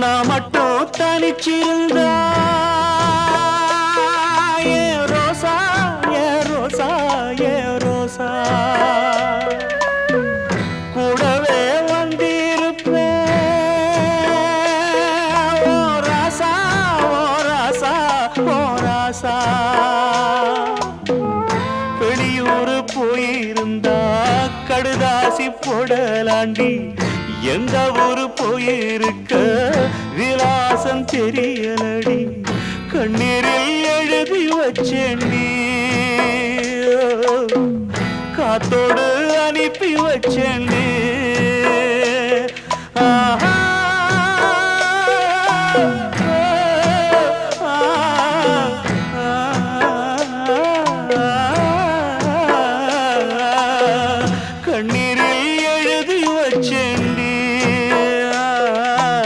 நான் மட்டும் தனிச்சிருந்தா ஏ ரோசா ஏ ரோசா ஏ ரோசா. கூடவே வந்திருப்பேன். ஓ ராசா ஓ ராசா ஓ ராசா. வெளியூர் போயிருந்தா கடுதாசி போடலாண்டி. எந்த ஊரு போயிருக்க வாசம் தெரியலடி. கண்ணீரில் எழுதி வச்சேன் காத்தோடு அனுப்பி வச்சேன் கண்ணீர்